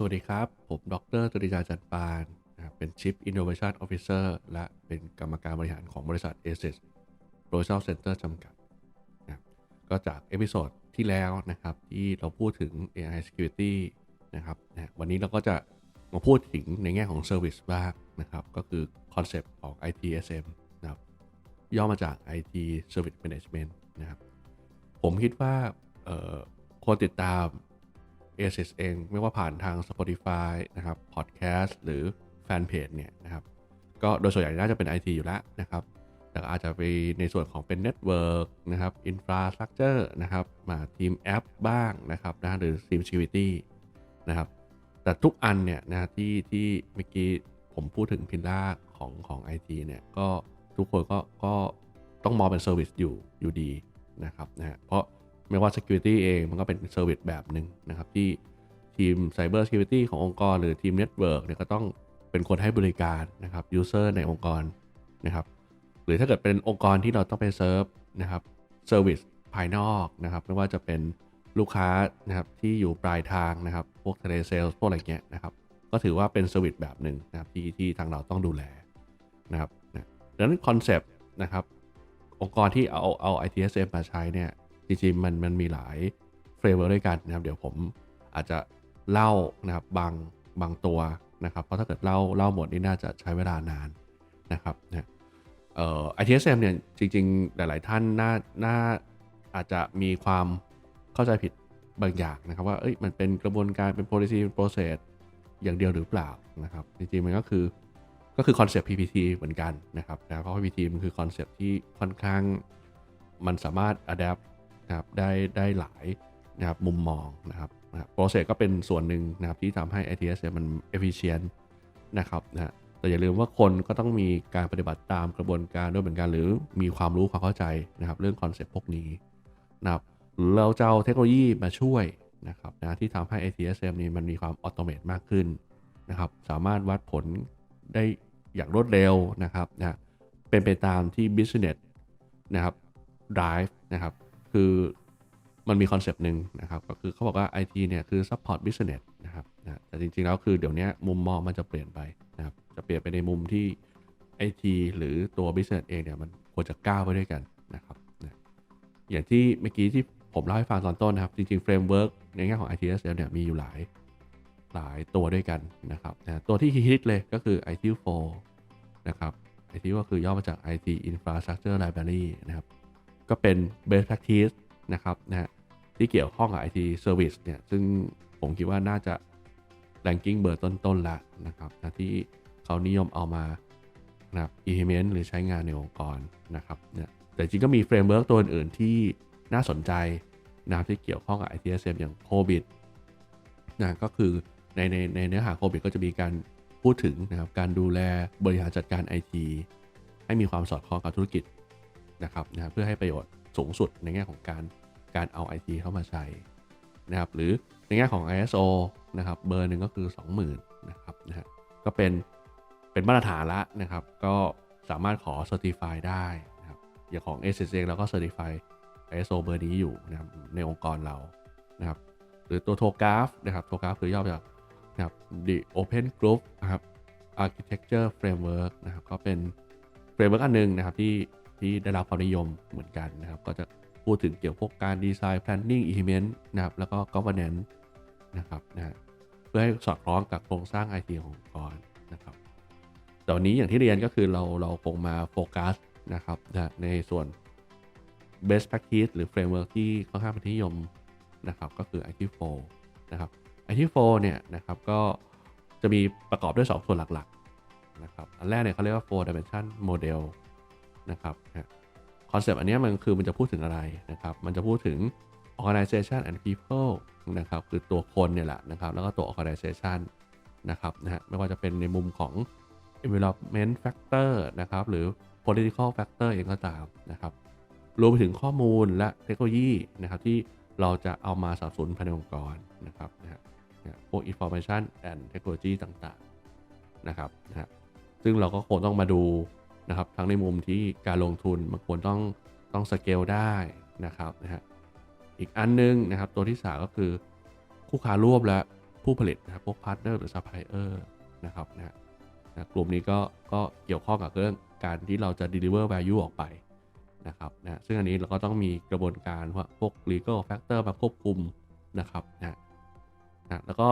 สวัสดีครับ ผมดรตริยาจันปานนะครับเป็น Chief Innovation Officer และเป็นกรรมการบริหารของบริษัท a s i s r o s a l Center จำกัดนะก็จากเอพิโซดที่แล้วนะครับ ที่เราพูดถึง AI Security นะครับนะวันนี้เราก็จะมาพูดถึงในแง่ของ Service บ้างนะครับ ก็คือคอนเซปต์ของ ITSM นะครับย่อมาจาก IT Service Management นะครับ ผมคิดว่าคนติดตาม a s i s เอง ไม่ว่าผ่านทาง Spotify นะครับ Podcast หรือแฟนเพจเนี่ยนะครับ ก็โดยส่วนใหญ่น่าจะเป็น IT อยู่แล้วนะครับ แต่อาจจะไปในส่วนของเป็น Network นะครับ Infrastructure นะครับ มาทีมแอปบ้างนะครับนะหรือทีม Security นะครับ แต่ทุกอันเนี่ยนะที่ที่เมื่อกี้ผมพูดถึงพินล่าของของ IT เนี่ย ก็ทุกคนก็ก็ต้องมองเป็นเซอร์วิสอยู่อยู่ดีนะครับนะฮะเพราะ ไม่ว่า Security เองมันก็เป็นเซอร์วิสแบบหนึ่งนะครับ ที่ทีม Cyber Security ขององค์กร หรือทีม Network เนี่ยก็ต้องเป็นคนให้บริการนะครับ User ในองค์กรนะครับ หรือถ้าเกิดเป็นองค์กรที่เราต้องไปเซิร์ฟนะครับเซอร์วิสภายนอกนะครับ ไม่ว่าจะเป็นลูกค้านะครับที่อยู่ปลายทางนะครับ พวกเทเลเซลพวกอะไรเงี้ยนะครับ ก็ถือว่าเป็นเซอร์วิสแบบหนึ่งนะครับที่ที่ทางเราต้องดูแลนะครับดังนั้นคอนเซปต์นะครับองค์กรที่เอาเอา ITSM มาใช้เนี่ย จริงๆมันมันมีหลายเฟรมเวิร์ด้วยกันนะครับ เดี๋ยวผมอาจจะเล่านะครับบางบางตัวนะครับ เพราะถ้าเกิดเล่าเล่าหมดนี่น่าจะใช้เวลานานนะครับนะเอ่อ ITSM เนี่ยจริงๆ หลาย ๆ ท่านน่าน่าอาจจะมีความเข้าใจผิดบางอย่างนะครับ ว่าเอ้ยมันเป็นกระบวนการเป็น policy เป็น process อย่างเดียวหรือเปล่านะครับ จริงๆ มันก็คือก็คือคอนเซปต์ PPT เหมือนกันนะครับนะเพราะว่า PPT มันคือคอนเซปต์ที่ค่อนข้างมันสามารถ adapt นะครับได้ได้หลายนะครับมุมมองนะครับโปรเซสก็เป็นส่วนหนึ่งนะครับที่ทำให้ ITS มัน efficient นะครับนะแต่อย่าลืมว่าคนก็ต้องมีการปฏิบัติตามกระบวนการด้วยเหมือนกัน หรือมีความรู้ความเข้าใจนะครับ เรื่องคอนเซปต์พวกนี้นะครับเราจะเอาเทคโนโลยีมาช่วยนะครับนะที่ทำให้ ITSM นี่มันมีความออโตเมตมากขึ้นนะครับสามารถวัดผลได้อย่างรวดเร็วนะครับนะเป็นไปตามที่ business นะครับ drive นะครับ คือมันมีคอนเซปต์หนึ่งนะครับ ก็คือเขาบอกว่า IT เนี่ยคือ support business นะครับนะแต่จริงๆแล้วคือเดี๋ยวนี้มุมมองมันจะเปลี่ยนไปนะครับ จะเปลี่ยนไปในมุมที่ IT หรือตัว business เองเนี่ยมันควรจะก้าวไปด้วยกันนะครับนะอย่างที่เมื่อกี้ที่ผมเล่าให้ฟังตอนต้นนะครับ จริงๆ framework ในแง่ของ ITSM เนี่ยมีอยู่หลายหลายตัวด้วยกันนะครับนะตัวที่ฮิตเลยก็คือ IT4 นะครับ IT ก็คือย่อมาจาก IT Infrastructure Library นะครับ ก็เป็น best practice นะครับนะฮะที่เกี่ยวข้องกับ IT service เนี่ยซึ่งผมคิดว่าน่าจะ ranking เบอร์ต้นๆละนะครับนะที่เขานิยมเอามานะครับ implement หรือใช้งานในองค์กรนะครับเนี่ยแต่จริงก็มีเฟรมเวิร์กตัวอื่น ๆ ที่น่าสนใจนะที่เกี่ยวข้องกับ ITSM อย่าง COVID นะก็คือในในในเนื้อหาโควิดก็จะมีการพูดถึงนะครับการดูแลบริหารจัดการ IT ให้มีความสอดคล้องกับธุรกิจ นะครับนะเพื่อให้ประโยชน์สูงสุดในแง่ของการการเอา IT เข้ามาใช้นะครับหรือในแง่ของ ISO นะครับเบอร์หนึ่งก็คือ 20,000นะครับนะฮะก็เป็นเป็นมาตรฐานละนะครับ ก็สามารถขอ Certify ได้นะครับอย่างของ s s เองเราก็ Certify ISO เบอร์นี้อยู่นะครับในองค์กรเรานะครับหรือตัว TOGAF นะครับ TOGAF คือย่อจากนะครับ The Open Group นะครับ Architecture Framework นะครับก็เป็นเฟรมเวิร์กอันหนึ่งนะครับที่ ที่ได้รับความนิยมเหมือนกันนะครับ ก็จะพูดถึงเกี่ยวพวกการดีไซน์ planning implement นะครับ แล้วก็ governance นะครับนะเพื่อให้สอดคล้องกับโครงสร้าง IT ขององค์กรนะครับแต่วันนี้อย่างที่เรียนก็คือเราเราคงมาโฟกัสนะครับนะในส่วน best practice หรือ framework ที่ค่อนข้างเป็นที่นิยมนะครับก็คือ IT4 นะครับ IT4 เนี่ยนะครับก็จะมีประกอบด้วย 2 ส่วนหลักๆนะครับอันแรกเนี่ยเขาเรียกว่า four dimension model นะครับคอนเซปต์อันนี้มันคือมันจะพูดถึงอะไรนะครับ มันจะพูดถึง organization and people นะครับ คือตัวคนเนี่ยแหละนะครับ แล้วก็ตัว organization นะครับนะฮะไม่ว่าจะเป็นในมุมของ environment factor นะครับ หรือ political factor เองก็ตามนะครับ รวมไปถึงข้อมูลและเทคโนโลยีนะครับที่เราจะเอามาสนับสนุนภายในองค์กรนะครับนะฮะพวก information and technology ต่างๆนะครับนะฮะซึ่งเราก็คงต้องมาดู นะครับ ทั้งในมุมที่การลงทุนมันควรต้องต้องสเกลได้นะครับนะฮะอีกอันนึงนะครับตัวที่ 3 ก็คือคู่ค้าร่วมและผผู้ผลิตนะครับพวกพาร์ทเนอร์หรือซัพพลายเออร์นะครับนะฮะนะกลุ่มนี้ก็ก็เกี่ยวข้องกับเรื่องการที่เราจะ deliver value ออกไปนะครับนะซึ่งอันนี้เราก็ต้องมีกระบวนการว่าพวก legal factor มาควบคุมนะครับนะนะแล้วก็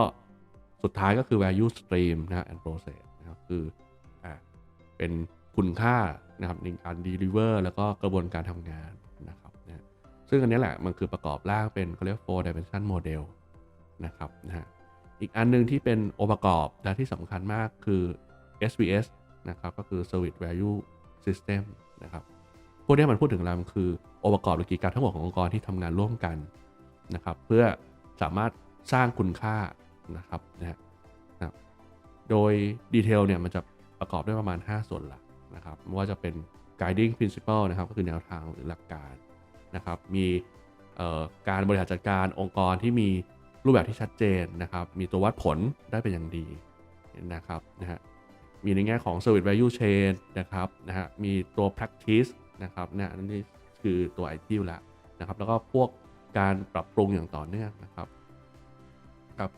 สุดท้ายก็คือ value stream นะ and process นะครับคืออ่าเป็น คุณค่านะครับในการ deliver แล้วก็กระบวนการทำงานนะครับนะซึ่งอันนี้แหละมันคือประกอบร่างเป็นเขาเรียก four dimension model นะครับนะฮะอีกอันหนึงที่เป็นองค์ประกอบและที่สำคัญมากคือ SVS นะครับก็คือ Service Value System นะครับพวกนี้มันพูดถึงอะไรมันคือองค์ประกอบหรือกิจการทั้งหมดขององค์กรที่ทำงานร่วมกันนะครับเพื่อสามารถสร้างคุณค่านะครับนะฮะโดยดีเทลเนี่ยมันจะประกอบด้วยประมาณ 5 ส่วนหลัก นะครับไม่ว่าจะเป็น guiding principle นะครับก็คือแนวทางหรือหลักการนะครับมีการบริหารจัดการองค์กรที่มีรูปแบบที่ชัดเจนนะครับ มีตัววัดผลได้เป็นอย่างดีนะครับนะฮะมีในแง่ของ service value chain นะครับนะฮะมีตัว practice นะครับนะนนี้คือตัว IT แล้วนะครับแล้วก็พวกการปรับปรุงอย่างต่อเนื่องนะครับครับ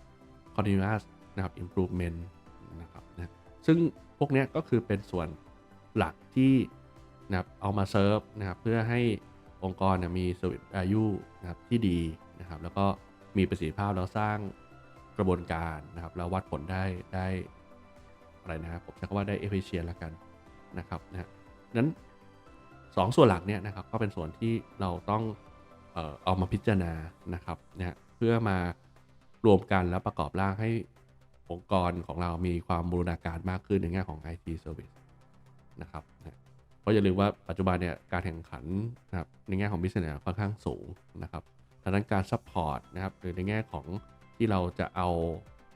continuous นะครับ improvement นะครับนะซึ่งพวกนี้ก็คือเป็นส่วน หลักที่นะครับเอามาเซิร์ฟนะครับเพื่อให้องค์กรเนี่ยมี service value นะครับที่ดีนะครับแล้วก็มีประสิทธิภาพแล้วสร้างกระบวนการนะครับแล้ววัดผลได้ได้อะไรนะครับผมใช้คำว่าได้ efficient แล้วกันนะครับนะนั้นสองส่วนหลักเนี่ยนะครับก็เป็นส่วนที่เราต้องเอ่อเอามาพิจารณานะครับนะเพื่อมารวมกันแล้วประกอบร่างให้องค์กรของเรามีความบูรณาการมากขึ้นในแง่ของ IT service นะครับเพราะอย่าลืมว่าปัจจุบันเนี่ยการแข่งขันนะครับในแง่ของ business เนี่ยค่อนข้างสูงนะครับดังนั้นการ support นะครับหรือในแง่ของที่เราจะเอา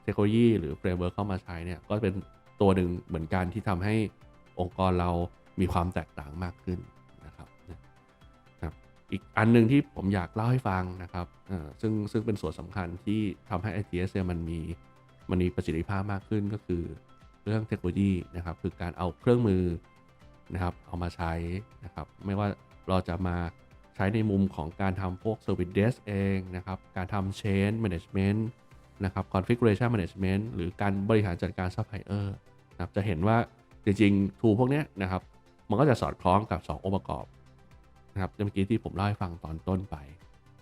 เทคโนโลยีหรือ framework เข้ามาใช้เนี่ยก็เป็นตัวหนึ่งเหมือนกันที่ทำให้องค์กรเรามีความแตกต่างมากขึ้นนะครับครับอีกอันหนึ่งที่ผมอยากเล่าให้ฟังนะครับซึ่งซึ่งเป็นส่วนสำคัญที่ทำให้ ITS เนี่ยมันมีมันมีประสิทธิภาพมากขึ้นก็คือเรื่องเทคโนโลยีนะครับ คือการเอาเครื่องมือ นะครับเอามาใช้นะครับไม่ว่าเราจะมาใช้ในมุมของการทำพวก Service Desk เองนะครับการทำ Chain Management นะครับ Configuration Management หรือการบริหารจัดการ Supplier นะครับจะเห็นว่าจริงๆ tool พวกนี้นะครับ มันก็จะสอดคล้องกับ 2 องค์ประกอบนะครับเมื่อกี้ที่ผมเล่าให้ฟังตอนต้นไป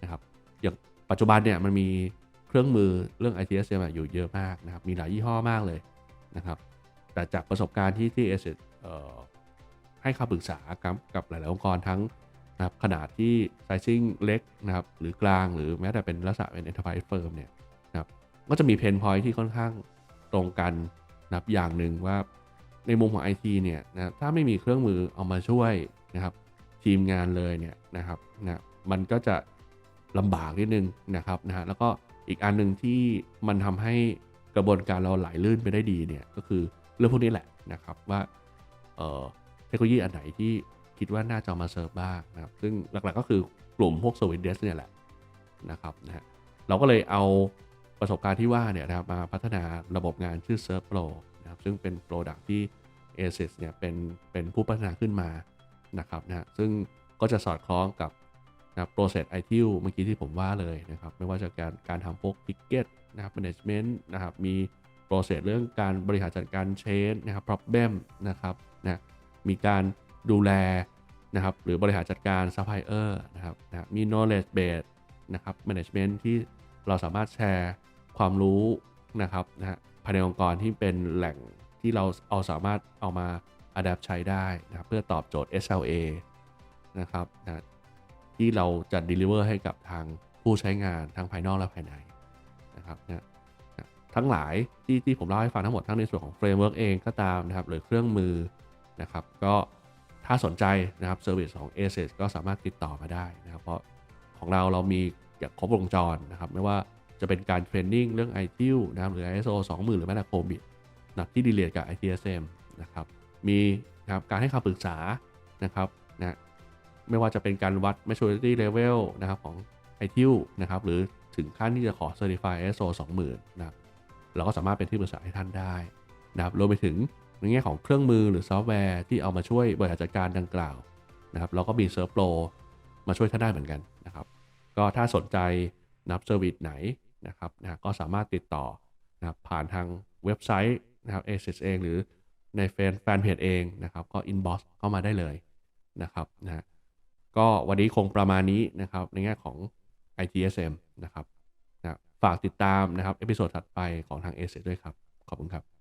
นะครับอย่างปัจจุบันเนี่ยมันมีเครื่องมือเรื่อง ITSM ออยู่เยอะมากนะครับมีหลายยี่ห้อมากเลยนะครับแต่จากประสบการณ์ที่ที่ a s เอ่อ ให้คำปรึกษากับกับหลาย ๆ องค์กรทั้งนะครับขนาดที่ sizing เล็กนะครับหรือกลางหรือแม้แต่เป็นลักษณะเป็น enterprise firm เนี่ยนะครับก็จะมีเพนพอยที่ค่อนข้างตรงกันนะครับอย่างหนึ่งว่าในมุมของ IT เนี่ยนะถ้าไม่มีเครื่องมือเอามาช่วยนะครับทีมงานเลยเนี่ยนะครับนะมันก็จะลำบากนิดนึงนะครับนะฮะแล้วก็อีกอันหนึ่งที่มันทำให้กระบวนการเราไหลลื่นไปได้ดีเนี่ยก็คือเรื่องพวกนี้แหละนะครับว่าเอ่อ ทคโนโลยีอันไหนที่คิดว่าน่าจะมาเซิร์ฟบ้างนะครับ ซึ่งหลักๆก็คือกลุ่มพวก Service d e s เนี่ยแหละนะครับนะฮะเราก็เลยเอาประสบการณ์ที่ว่าเนี่ยนะครับมาพัฒนาระบบงานชื่อ Serve Pro นะครับซึ่งเป็น Product ที่ ASIS เนี่ยเป็นเป็นผู้พัฒนาขึ้นมานะครับนะฮะซึ่งก็จะสอดคล้องกับนะ process ITIL เมื่อกี้ที่ผมว่าเลยนะครับ ไม่ว่าจะการการทำพวก ticket นะครับ management นะครับ มี process เรื่องการบริหารจัดการ chain นะครับ problem นะครับนะ มีการดูแลนะครับหรือบริหารจัดการ supplier นะครับนะมี knowledge base นะครับ management ที่เราสามารถแชร์ความรู้นะครับนะฮะภายในองค์กรที่เป็นแหล่งที่เราเอาสามารถเอามา adapt ใช้ได้นะครับเพื่อตอบโจทย์ SLA นะครับนะที่เราจะ deliver ให้กับทางผู้ใช้งานทั้งภายนอกและภายในนะครับนะนะทั้งหลายที่ที่ผมเล่าให้ฟังทั้งหมดทั้งในส่วนของ framework เองก็ตามนะครับหรือเครื่องมือ นะครับ ก็ถ้าสนใจนะครับ service ของ ASIS ก็สามารถติดต่อมาได้นะครับ เพราะของเราเรามีอย่างครบวงจรนะครับ ไม่ว่าจะเป็นการเทรนนิ่งเรื่อง ITIL นะครับหรือ ISO 20,000 หรือแม้แต่โคบิดนะที่ดีเลทกับ ITSM นะครับ มีนะครับการให้คำปรึกษานะครับนะไม่ว่าจะเป็นการวัด maturity level นะครับของ ITIL นะครับหรือถึงขั้นที่จะขอ certify ISO 20,000 นะครับเราก็สามารถเป็นที่ปรึกษาให้ท่านได้นะครับรวมไปถึง ในแง่ของเครื่องมือหรือซอฟต์แวร์ที่เอามาช่วยบริหารจัดการดังกล่าวนะครับเราก็มี s e r v Pro มาช่วยท่านได้เหมือนกันนะครับ ก็ถ้าสนใจนับเซอร์วิสไหนนะครับนะก็สามารถติดต่อนะครับผ่านทางเว็บไซต์นะครับ ASIS เองหรือในแฟนแฟนเพจเองนะครับก็ inbox เข้ามาได้เลยนะครับนะฮะก็วันนี้คงประมาณนี้นะครับในแง่ของ ITSM นะครับนะฝากติดตามนะครับเอพิโซดถัดไปของทาง ASIS ด้วยครับ ขอบคุณครับ